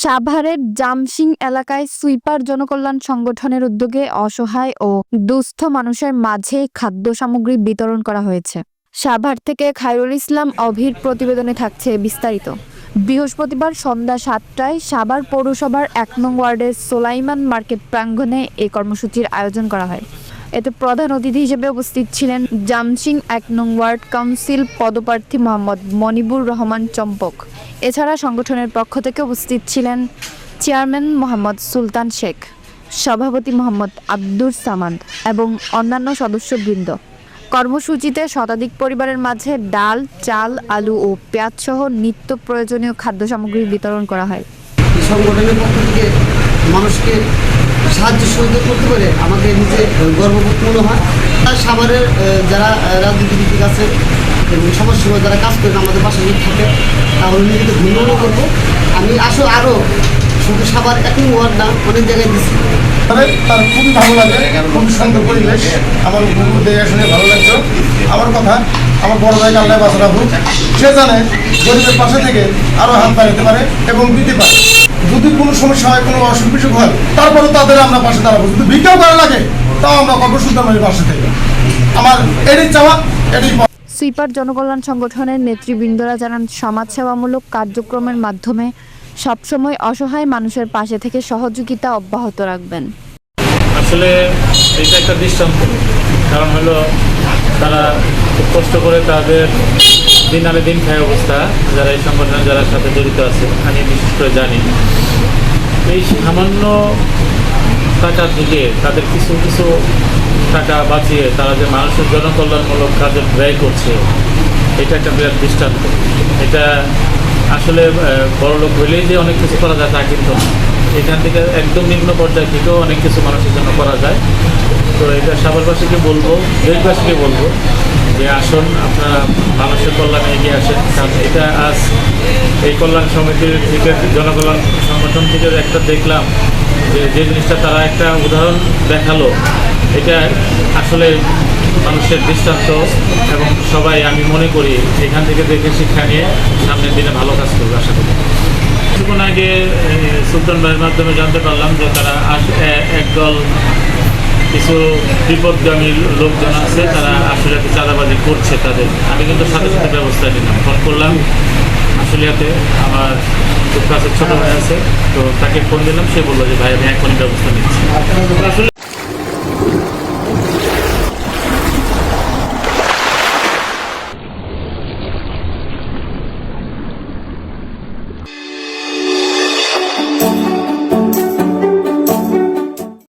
সাভারের জামসিং এলাকায় সুইপার জনকল্যাণ সংগঠনের উদ্যোগে অসহায় ও দুস্থ মানুষের মাঝে খাদ্য সামগ্রী বিতরণ করা হয়েছে। সাভার থেকে খায়রুল ইসলাম অভির প্রতিবেদনে থাকছে বিস্তারিত। বৃহস্পতিবার সন্ধ্যা সাতটায় সাভার পৌরসভার এক নং ওয়ার্ডের সোলাইমান মার্কেট প্রাঙ্গণে এই কর্মসূচির আয়োজন করা হয়। এতে প্রধান অতিথি হিসেবে উপস্থিত ছিলেন জামসিং এক নং ওয়ার্ড কাউন্সিল পদপ্রার্থী মোহাম্মদ মনিবুর রহমান চম্পক। এছাড়া সংগঠনের পক্ষ থেকে উপস্থিত ছিলেন চেয়ারম্যান মোহাম্মদ সুলতান শেখ, সভাপতি মোহাম্মদ আব্দুর সামাদ এবং অন্যান্য সদস্যবৃন্দ। কর্মসূচিতে শতাধিক পরিবারের মাঝে ডাল, চাল, আলু ও পেঁয়াজ সহ নিত্য প্রয়োজনীয় খাদ্য সামগ্রী বিতরণ করা হয়। সংগঠনের পক্ষ থেকে মানুষকে সাহায্য সহযোগ করতে পারে, আমাকে নিজে গর্ববোধ মনে হয় আর সাভারের যারা রাজনীতিবিদ আছে এবং সমাজসেবা যারা কাজ করেন, আমাদের পাশে যদি থাকে, তাহলে নিজেকে ধন্যবাদ করব। আমি আসলে আরও শুধু সাভার একই ওয়ার্ড না, অনেক জায়গায় দিচ্ছি তবে তার খুবই ভালো লাগে খুব সুন্দর পরিবেশ। আমার দেখে শুনে ভালো লাগছে আমার কথা, আমার বড় ভাই আল্লাহ বাসা রাখুক। সে জানে গরিবের পাশে থেকে আরও হাত বাড়াতে পারে এবং দিতে পারে। যদি কোনো সমস্যা হয় কোনো অসুখ বিসুখ হয় তারপরে তাদের আমরা পাশে দাঁড়াবো। যদি ভিক্ষাও করা লাগে তাও আমরা করব সুন্দরবাড়ির পাশে থেকে আমার এটি চাওয়া এটি সুইপার জনকল্যাণ সংগঠনের নেতৃবৃন্দরা জানান সমাজসেবামূলক কার্যক্রমের মাধ্যমে সবসময় অসহায় মানুষের পাশে থেকে সহযোগিতা অব্যাহত রাখবেন। আসলে এটা একটা দৃষ্টান্ত কারণ হলো তারা খুব কষ্ট করে তাদের দিন আনে দিন খায় অবস্থা, যারা এই সংগঠনের যারা সাথে জড়িত আছে, আমি বিশেষ করে জানি। এই সামান্য টাকা থেকে তাদের কিছু কিছু টাকা বাঁচিয়ে তারা যে মানুষের জনকল্যাণমূলক কাজে ব্যয় করছে, এটা একটা বিরাট দৃষ্টান্ত। এটা আসলে বড় লোক হইলেই যে অনেক কিছু করা যায় তা কিন্তু এখান থেকে একদম নিম্ন পর্যায় থেকেও অনেক কিছু মানুষের জন্য করা যায়। তো এটা সাগরবাসীকে বলব, দেশবাসীকে বলব যে আসুন আপনারা মানুষের কল্যাণে এগিয়ে আসেন। কারণ এটা আজ এই কল্যাণ সমিতির থেকে, জনকল্যাণ সংগঠন থেকে একটা দেখলাম যে যে জিনিসটা তারা একটা উদাহরণ দেখাল, এটা আসলে মানুষের দৃষ্টান্ত এবং সবাই আমি মনে করি এখান থেকে দেখে শিক্ষা নিয়ে সামনের দিনে ভালো কাজ করবে, আশা করি। কিছুক্ষণ আগে সুলতান ভাইয়ের মাধ্যমে জানতে পারলাম যে তারা একদল কিছু বিপদগামী লোকজন আছে, তারা আসলে চাঁদাবাজি করছে তাদের। আমি কিন্তু সাথে সাথে ব্যবস্থা নিলাম, ফোন করলাম। আসলিয়াতে আমার কাছে ছোটো ভাই আছে, তো তাকে ফোন দিলাম, সে বলল যে, ভাই, আমি এখনই ব্যবস্থা নিচ্ছি। আসলে